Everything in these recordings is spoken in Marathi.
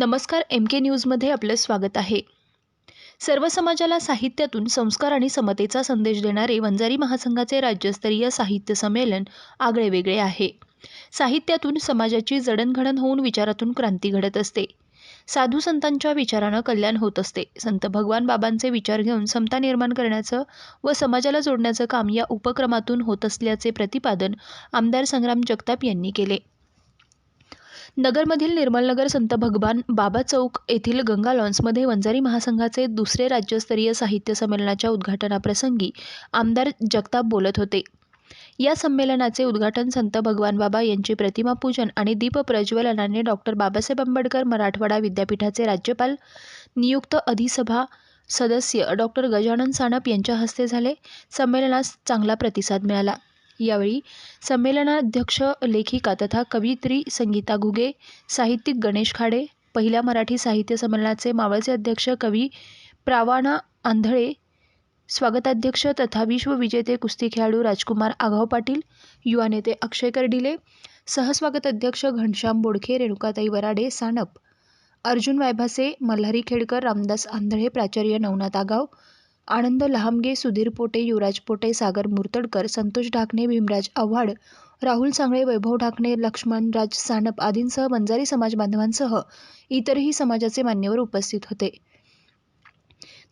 नमस्कार एम के न्यूजमध्ये आपलं स्वागत आहे. सर्व समाजाला साहित्यातून संस्कार आणि समतेचा संदेश देणारे वंजारी महासंघाचे राज्यस्तरीय साहित्य संमेलन आगळे वेगळे आहे. साहित्यातून समाजाची जडणघडण होऊन विचारातून क्रांती घडत असते. साधू संतांच्या विचारानं कल्याण होत असते. संत भगवान बाबांचे विचार घेऊन समता निर्माण करण्याचं व समाजाला जोडण्याचं काम या उपक्रमातून होत असल्याचे प्रतिपादन आमदार संग्राम जगताप यांनी केले. नगरमधील निर्मलनगर संत भगवान बाबा चौक येथील गंगा लॉन्समध्ये वंजारी महासंघाचे दुसरे राज्यस्तरीय साहित्य संमेलनाच्या उद्घाटनाप्रसंगी आमदार जगताप बोलत होते. या संमेलनाचे उद्घाटन संत भगवान बाबा यांचे प्रतिमा पूजन आणि दीप प्रज्वलनाने डॉक्टर बाबासाहेब आंबेडकर मराठवाडा विद्यापीठाचे राज्यपाल नियुक्त अधिसभा सदस्य डॉक्टर गजानन सानप यांच्या हस्ते झाले. संमेलनास चांगला प्रतिसाद मिळाला. यावेळी संमेलनाध्यक्ष लेखिका तथा कवयित्री संगीता घुगे साहित्यिक गणेश खाडे पहिल्या मराठी साहित्य संमेलनाचे मावळचे अध्यक्ष कवी प्रावाणा आंधळे स्वागताध्यक्ष तथा विश्वविजेते कुस्ती खेळाडू राजकुमार आघाव पाटील युवा नेते अक्षय कर्डिले सहस्वागत अध्यक्ष घनश्याम बोडखे रेणुकाताई वराडे सानप अर्जुन वायभासे मल्हारी खेडकर रामदास आंधळे प्राचार्य नवनाथ आगाव आनंद लहामगे सुधीर पोटे युवराज पोटे सागर मुर्तडकर संतोष ढाकणे भीमराज आव्हाड राहुल सांगळे वैभव ढाकणे लक्ष्मणराज सानप आदींसह बंजारी समाज बांधवांसह इतरही समाजाचे मान्यवर उपस्थित होते.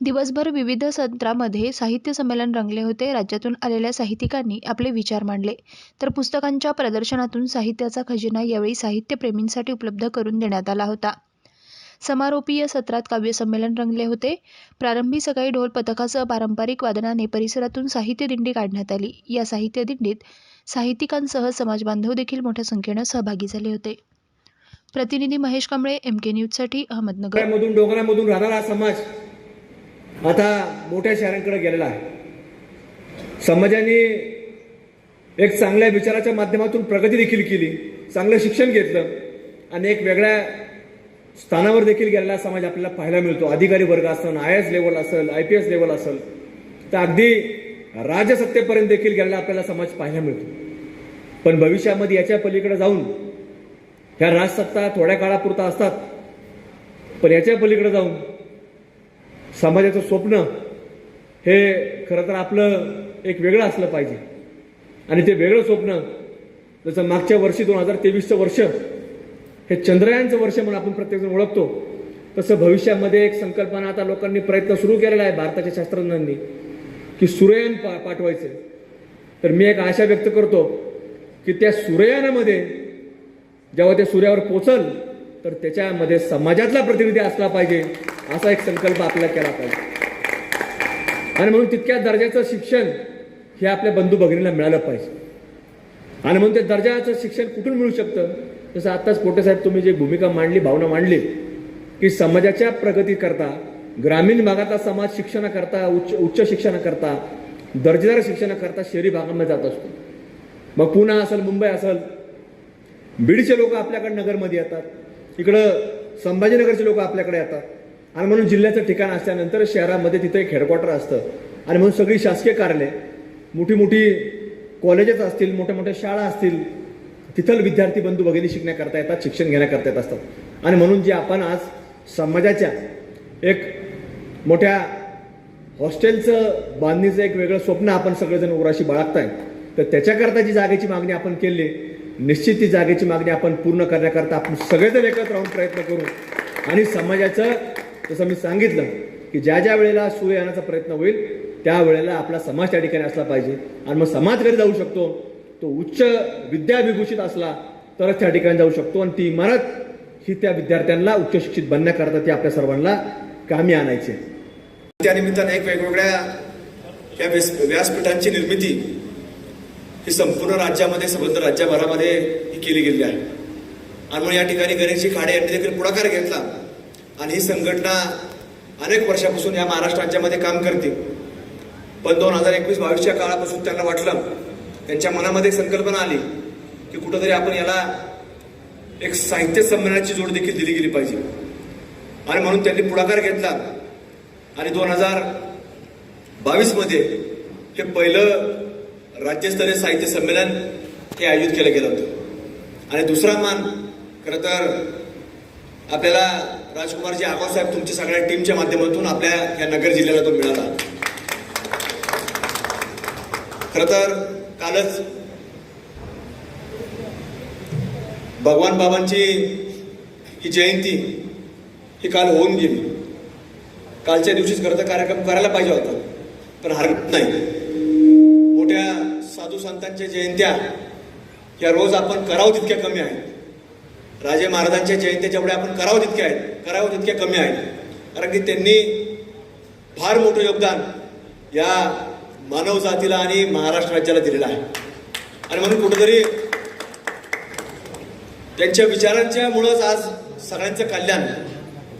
दिवसभर विविध सत्रामध्ये साहित्य संमेलन रंगले होते. राज्यातून आलेल्या साहित्यिकांनी आपले विचार मांडले. तर पुस्तकांच्या प्रदर्शनातून साहित्याचा खजिना यावेळी साहित्यप्रेमींसाठी उपलब्ध करून देण्यात आला होता. समारोपीय सत्रात काव्यसंमेलन रंगले होते. प्रारंभी सकाळी ढोल पथकासह पारंपरिक वादनाने परिसरातून साहित्य दिंडी काढण्यात आली. या साहित्य दिंडीत साहित्यिकांसह समाजबांधव देखील मोठ्या संख्येनं सहभागी झाले होते. प्रतिनिधी महेश कांबळे एम के न्यूजसाठी अहमदनगर. मधून डोंगरामधून राहणारा हा समाज आता मोठ्या शहरांकडे गेलेला आहे. समाजाने एक चांगल्या विचाराच्या माध्यमातून प्रगती देखील केली. चांगलं शिक्षण घेतलं आणि एक वेगळ्या स्थानावर देखील गेलेला समाज आपल्याला पाहायला मिळतो. अधिकारी वर्ग असेल आय एस लेवल असेल आय पी एस लेवल असेल तर अगदी राजसत्तेपर्यंत देखील गेलेला आपल्याला समाज पाहायला मिळतो. पण भविष्यामध्ये याच्या पलीकडे जाऊन ह्या राजसत्ता थोड्या काळापुरता असतात पण याच्या पलीकडे जाऊन समाजाचं स्वप्न हे खरं तर आपलं एक वेगळं असलं पाहिजे. आणि ते वेगळं स्वप्न जसं मागच्या वर्षी दोन हजार तेवीसचं वर्ष हे चंद्रयानचं वर्ष म्हणून आपण प्रत्येकजण ओळखतो. तसं भविष्यामध्ये एक संकल्पना आता लोकांनी प्रयत्न सुरू केलेला आहे भारताच्या शास्त्रज्ञांनी की सूर्ययान पा पाठवायचं. तर मी एक आशा व्यक्त करतो की त्या सूर्ययानामध्ये जेव्हा ते सूर्यावर पोचल तर त्याच्यामध्ये समाजातला प्रतिनिधी असला पाहिजे असा एक संकल्प आपल्याला केला पाहिजे. आणि म्हणून तितक्या दर्जाचं शिक्षण हे आपल्या बंधू भगिनीला मिळालं पाहिजे. आणि म्हणून ते दर्जाचं शिक्षण कुठून मिळू शकतं? जसं आत्ताच पोटे साहेब तुम्ही जी भूमिका मांडली भावना मांडली की समाजाच्या प्रगतीकरता ग्रामीण भागातला समाज शिक्षणाकरता उच्च उच्च शिक्षणाकरता दर्जेदार शिक्षणाकरता शहरी भागामध्ये जात असतो. मग पुणे असेल मुंबई असेल बीडचे लोक आपल्याकडे नगरमध्ये येतात इकडं संभाजीनगरचे लोक आपल्याकडे येतात. आणि म्हणून जिल्ह्याचं ठिकाण असल्यानंतर शहरामध्ये तिथे एक हेडक्वार्टर असतं. आणि म्हणून सगळी शासकीय कार्यालय मोठी मोठी कॉलेजेस असतील मोठ्या मोठ्या शाळा असतील तिथं विद्यार्थी बंधू भगिनी शिकण्याकरता येतात शिक्षण घेण्याकरता येत असतात. आणि म्हणून जे आपण आज समाजाच्या एक मोठ्या हॉस्टेलचं बांधणीचं एक वेगळं स्वप्न आपण सगळेजण उराशी बाळगताय तर त्याच्याकरता जी जागेची मागणी आपण केली निश्चित ती जागेची मागणी आपण पूर्ण करण्याकरता आपण सगळेजण एकत्र राहून प्रयत्न करू. आणि समाजाचं जसं मी सांगितलं की ज्या ज्या वेळेला सूर्य येण्याचा प्रयत्न होईल त्या वेळेला आपला समाज त्या ठिकाणी असला पाहिजे. आणि मग समाज घरी जाऊ शकतो. तो उच्च विद्याविभूषित असला तरच त्या ठिकाणी जाऊ शकतो. आणि ती इमारत ही त्या विद्यार्थ्यांना उच्च शिक्षित बनण्याकरता ती आपल्या सर्वांना कामी आणायची त्यानिमित्ताने एक वेगवेगळ्या या व्यास- व्यासपीठांची निर्मिती ही संपूर्ण राज्यामध्ये संबंध राज्यभरामध्ये ही केली गेली आहे. आणि म्हणून या ठिकाणी गणेशजी खाडे यांनी देखील पुढाकार घेतला. आणि ही संघटना अनेक वर्षापासून या महाराष्ट्र राज्यामध्ये काम करते. पण दोन हजार एकवीस बावीसच्या काळापासून त्यांना वाटलं त्यांच्या मनामध्ये संकल्पना आली की कुठंतरी आपण याला एक साहित्य संमेलनाची जोड देखील दिली गेली पाहिजे. आणि म्हणून त्यांनी पुढाकार घेतला. आणि दोन हजार बावीसमध्ये हे पहिलं राज्यस्तरीय साहित्य संमेलन हे आयोजित केलं गेलं होतं. आणि दुसरा मान खरं तर आपल्याला राजकुमारजी आगाव साहेब तुमच्या सगळ्या टीमच्या माध्यमातून आपल्या या नगर जिल्ह्याला तो मिळाला. खरं तर कालच भगवान बाबांची ही जयंती ही काल होऊन गेली. कालच्या दिवशीच खरं तर कार्यक्रम करायला पाहिजे होता पण हरकत नाही. मोठ्या साधू संतांच्या जयंत्या या रोज आपण करावं तितक्या कमी आहेत. राजे महाराजांच्या जयंत्या जेवढ्या आपण करावं तितक्या आहेत करावं तितक्या कमी आहेत. कारण की त्यांनी फार मोठं योगदान या मानव जातीला आणि महाराष्ट्र राज्याला दिलेला आहे. आणि म्हणून कुठेतरी त्यांच्या विचारांच्या मुळंच आज सगळ्यांचं कल्याण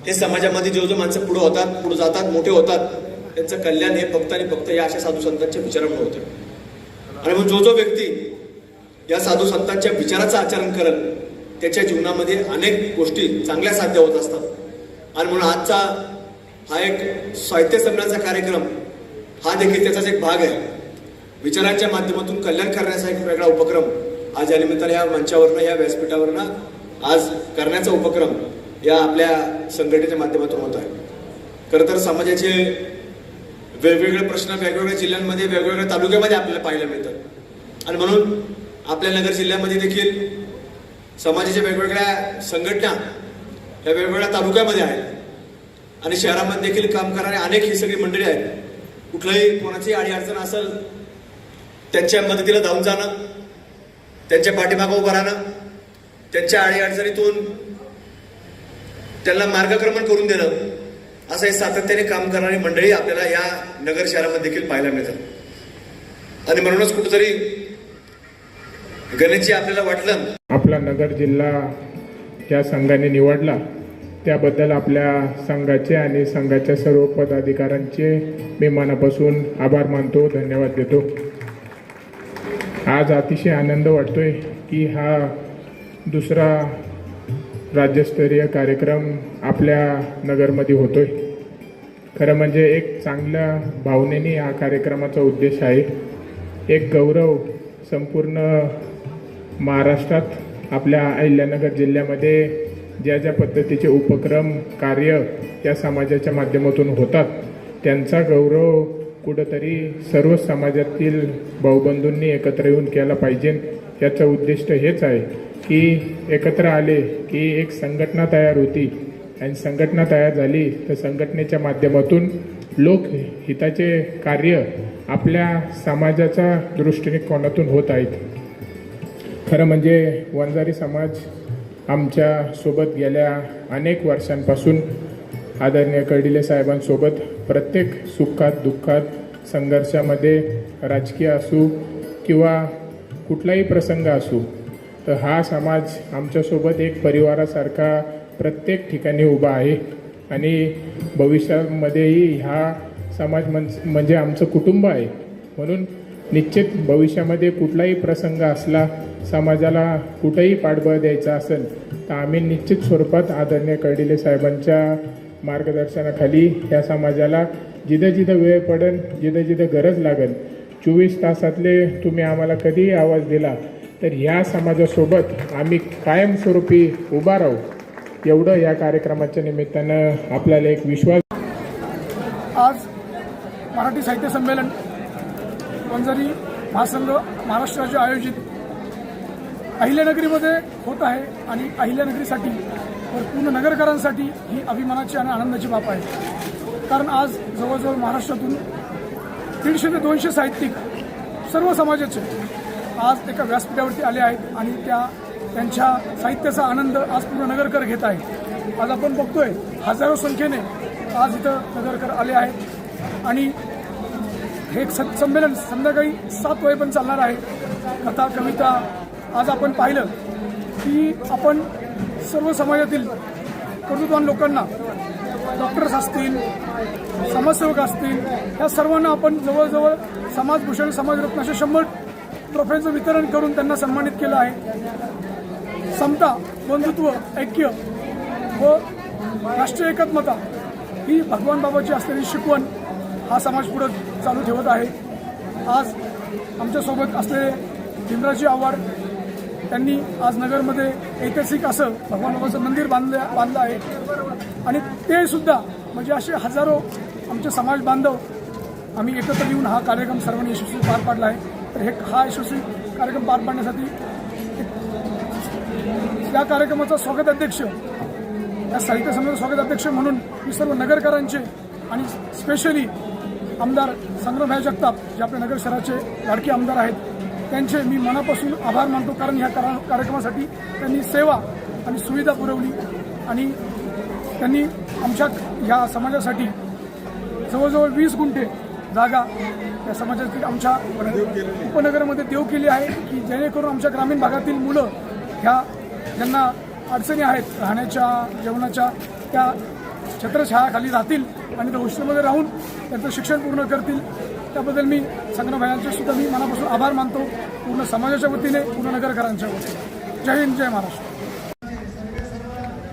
हे समाजामध्ये जो जो माणसं पुढे होतात पुढे जातात मोठे होतात त्यांचं कल्याण हे फक्त आणि फक्त या अशा साधू संतांच्या विचारामुळे होतं. आणि मग जो जो व्यक्ती या साधू संतांच्या विचाराचं आचरण करत त्याच्या जीवनामध्ये अनेक गोष्टी चांगल्या साध्य होत असतात. आणि म्हणून आजचा हा एक साहित्य संमेलनाचा कार्यक्रम हा देखील त्याचाच एक भाग आहे. विचारांच्या माध्यमातून कल्याण करण्याचा एक वेगळा उपक्रम आज या निमित्ताने या मंचावरनं या व्यासपीठावरनं आज करण्याचा उपक्रम या आपल्या संघटनेच्या माध्यमातून होत आहे. खरं तर समाजाचे वेगवेगळे प्रश्न वेगवेगळ्या जिल्ह्यांमध्ये वेगवेगळ्या तालुक्यामध्ये आपल्याला पाहायला मिळतात. आणि म्हणून आपल्या नगर जिल्ह्यामध्ये देखील समाजाच्या वेगवेगळ्या संघटना या वेगवेगळ्या तालुक्यामध्ये आहेत. आणि शहरामध्ये देखील काम करणारे अनेक ही सगळी मंडळी आहेत. कुठलंही कोणाची आडी अडचण असेल त्यांच्या मदतीला धावून जाणं त्यांच्या पाठीमागं उभं राहणं त्यांच्या आडी अडचणीतून त्यांना मार्गक्रमण करून देणं असं हे सातत्याने काम करणारी मंडळी आपल्याला या नगर शहरामध्ये देखील पाहायला मिळतात. आणि म्हणूनच कुठेतरी गणेशजी आपल्याला वाटलं. आपला नगर जिल्हा या संघाने निवडला. त्याबद्दल आपल्या संघाचे आणि संघाच्या सर्व पदाधिकाऱ्यांचे मी मनापासून आभार मानतो धन्यवाद देतो. आज अतिशय आनंद वाटतोय की हा दुसरा राज्यस्तरीय कार्यक्रम आपल्या नगरमध्ये होतोय. खरं म्हणजे एक चांगल्या भावनेने हा कार्यक्रमाचा उद्देश आहे. एक गौरव संपूर्ण महाराष्ट्रात आपल्या अहिल्यानगर जिल्ह्यामध्ये ज्या ज्या पद्धतीचे उपक्रम कार्य या समाजाच्या माध्यमातून होतात त्यांचा गौरव कुठंतरी सर्व समाजातील भाऊबंधूंनी एकत्र येऊन केला पाहिजे. याचं उद्दिष्ट हेच आहे की एकत्र आले की एक संघटना तयार होती. आणि संघटना तयार झाली तर संघटनेच्या माध्यमातून लोकहिताचे कार्य आपल्या समाजाच्या दृष्टिकोनातून होत आहेत? खरं म्हणजे वंजारी समाज आमच्यासोबत गेल्या अनेक वर्षांपासून आदरणीय कर्डिले साहेबांसोबत प्रत्येक सुखात दुःखात संघर्षामध्ये राजकीय असू किंवा कुठलाही प्रसंग असू तर हा समाज आमच्यासोबत एक परिवारासारखा प्रत्येक ठिकाणी उभा आहे. आणि भविष्यामध्येही हा समाज मन म्हणजे आमचं कुटुंब आहे. म्हणून निश्चित भविष्यामध्ये कुठलाही प्रसंग असला समाजाला कुठंही पाठबळ द्यायचं असेल तर आम्ही निश्चित स्वरूपात आदरणीय कर्डिले साहेबांच्या मार्गदर्शनाखाली या समाजाला जिथं जिथं वेळ पडेल जिथं जिथं गरज लागेल चोवीस तासातले तुम्ही आम्हाला कधीही आवाज दिला तर ह्या समाजासोबत आम्ही कायमस्वरूपी उभा राहू. एवढं या कार्यक्रमाच्या निमित्तानं आपल्याला एक विश्वास आज मराठी साहित्य संमेलन वंजारी महासंघ महाराष्ट्र राज्य आयोजित. अहिल्यानगरीमध्ये होत आहे आणि अहिल्यानगरीसाठी व पूर्ण नगरकरांसाठी ही अभिमानाची आणि आनंदाची बाब आहे. कारण आज जवळजवळ महाराष्ट्रातून दीडशे ते दोनशे साहित्यिक सर्व समाजाचे आज एका व्यासपीठावरती आले आहेत आणि त्या त्यांच्या साहित्याचा आनंद आज पूर्ण नगरकर घेत आहे आज आपण बघतोय हजारो संख्येने आज इथं नगरकर आले आहेत. आणि हे एक संमेलन संध्याकाळी सात वाजेपर्यंत चालणार आहे. कथा कविता आज आपण पाहिलं की आपण सर्व समाजातील कर्तृत्वान लोकांना डॉक्टर्स असतील समाजसेवक असतील या सर्वांना आपण जवळजवळ समाजभूषण समाजरत्न असे शंभर ट्रॉफ्यांचं वितरण करून त्यांना सन्मानित केलं आहे. समता बंधुत्व ऐक्य व राष्ट्रीय एकात्मता ही भगवान बाबाची असलेली शिकवण हा समाज पुढं चालू ठेवत आहे. आज आमच्यासोबत असलेले भीमराजी आव्हाड त्यांनी आज नगरमध्ये ऐतिहासिक असं भगवान बाबाचं मंदिर बांधलं बांधलं आहे. आणि ते सुद्धा म्हणजे असे हजारो आमचे समाज बांधव आम्ही एकत्र येऊन हा कार्यक्रम सर्वांनी यशस्वी पार पाडला आहे. तर हे हा यशस्वी कार्यक्रम पार पाडण्यासाठी या कार्यक्रमाचा स्वागत अध्यक्ष या साहित्य समाजाचा स्वागत अध्यक्ष म्हणून मी सर्व नगरकरांचे आणि स्पेशली आमदार संग्रामभाई जगताप जे आपल्या नगर शहराचे लाडके आमदार आहेत त्यांचे मी मनापासून आभार मानतो कारण ह्या कार्यक्रमासाठी त्यांनी सेवा आणि सुविधा पुरवली आणि त्यांनी आमच्या ह्या समाजासाठी जवळजवळ वीस गुंठे जागा या समाजातील आमच्या उपनगरामध्ये देव केली आहे की जेणेकरून आमच्या ग्रामीण भागातील मुलं ह्या ज्यांना अडचणी आहेत राहण्याच्या जेवणाच्या त्या छत्रछायाखाली राहतील आणि त्या हॉस्टेलमध्ये राहून त्यांचं शिक्षण पूर्ण करतील. त्याबद्दल मी संग्रामभायांचे सुद्धा मी मनापासून आभार मानतो. पूर्ण समाजाच्या वतीने पूर्ण नगरकरांच्या वतीने. जय हिंद जय महाराष्ट्र.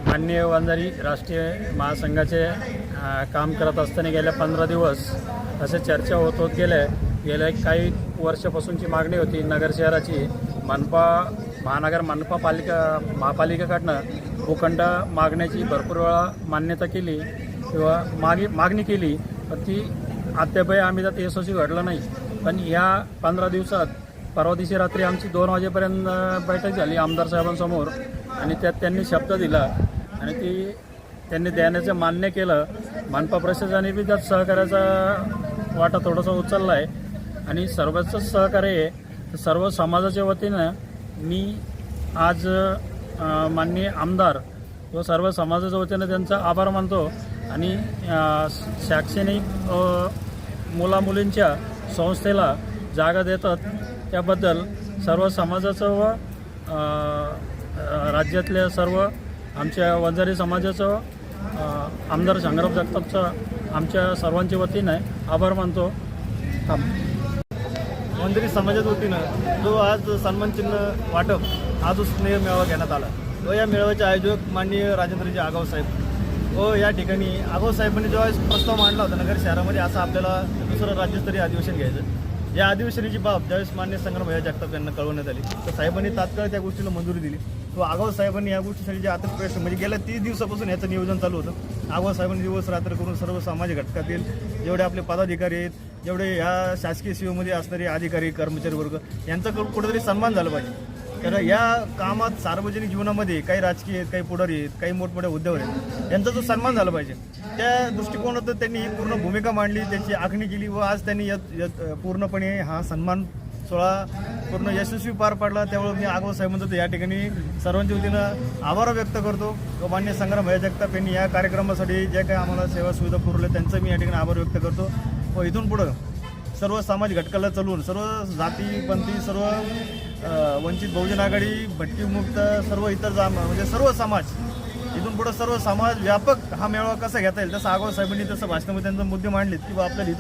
माननीय वंजारी राष्ट्रीय महासंघाचे काम करत असताना गेल्या पंधरा दिवस असे चर्चा होत होत गेल्या. गेल्या काही वर्षापासूनची मागणी होती नगर शहराची मनपा महानगर मनपा पालिका महापालिकेकडनं भूखंड मागण्याची भरपूर वेळा मान्यता केली किंवा मागे मागणी केली पण ती अद्यापही आम्ही त्यात यशस्वी घडलं नाही. पण या पंधरा दिवसात परवा दिवशी रात्री आमची दोन वाजेपर्यंत बैठक झाली आमदार साहेबांसमोर आणि त्यात त्यांनी शब्द दिला आणि ती त्यांनी देण्याचं मान्य केलं. मनपा प्रशासनाने बी त्यात सहकार्याचा वाटा थोडासा उचलला आहे आणि सर्वच सहकार्य आहे. तर सर्व समाजाच्या वतीनं मी आज माननीय आमदार व सर्व समाजाच्या वतीनं त्यांचा आभार मानतो आणि शैक्षणिक मुलामुलींच्या संस्थेला जागा देतात. त्याबद्दल सर्व समाजाचं व राज्यातल्या सर्व आमच्या वंजारी समाजाचं आमदार संग्राम जगतापचं आमच्या सर्वांच्या वतीनं आभार मानतो. थांब. वंदरी समाजाच्या वतीनं जो आज सन्मान चिन्ह वाटप हा जो स्नेह मेळावा घेण्यात आला. व या मेळाव्याचे आयोजक माननीय राजेंद्रजी आगाव साहेब. व या ठिकाणी आगाव साहेबांनी जेव्हा प्रस्ताव मांडला होता नगर शहरामध्ये असं आपल्याला दुसरं राज्यस्तरीय अधिवेशन घ्यायचं या अधिवेशनाची बाब ज्यावेळेस मान्य संग्राम जगताप यांना कळवण्यात आली तर साहेबांनी तात्काळ त्या गोष्टीला मंजुरी दिली. व आगाव साहेबांनी या गोष्टीसाठी जे आता प्रयत्न म्हणजे गेल्या तीस दिवसापासून याचं नियोजन चालू होतं. आगाव साहेबांनी दिवस रात्र करून सर्व सामाजिक घटकातील जेवढे आपले पदाधिकारी आहेत जेवढे या शासकीय सेवेमध्ये असणारे अधिकारी कर्मचारी वर्ग यांचा कुठेतरी सन्मान झाला पाहिजे. तर या कामात सार्वजनिक जीवनामध्ये काही राजकीय आहेत काही पुढारी आहेत काही मोठमोठ्या उद्योग आहेत यांचा जो सन्मान झाला पाहिजे. त्या दृष्टिकोनातून त्यांनी ही पूर्ण भूमिका मांडली त्याची आखणी केली व आज त्यांनी पूर्णपणे हा सन्मान सोहळा पूर्ण यशस्वी पार पाडला. त्यामुळे मी आगव साहेबांचं तर या ठिकाणी सर्वांच्या वतीनं आभार व्यक्त करतो. व मान्य संग्राम भैया जगताप यांनी या कार्यक्रमासाठी ज्या काही आम्हाला सेवा सुविधा पुरवल्या त्यांचं मी या ठिकाणी आभार व्यक्त करतो. हो, इथून पुढं सर्व समाज घटकाला चालवून सर्व जाती पंथी सर्व वंचित बहुजन आघाडी भटकीमुक्त सर्व इतर जा म्हणजे सर्व समाज इथून पुढं सर्व समाज व्यापक हा मेळावा कसा घेता येईल तसं आगाव साहेबांनी तसं भाषणामध्ये त्यांचं मुद्दे मांडलेत किंवा आपल्याला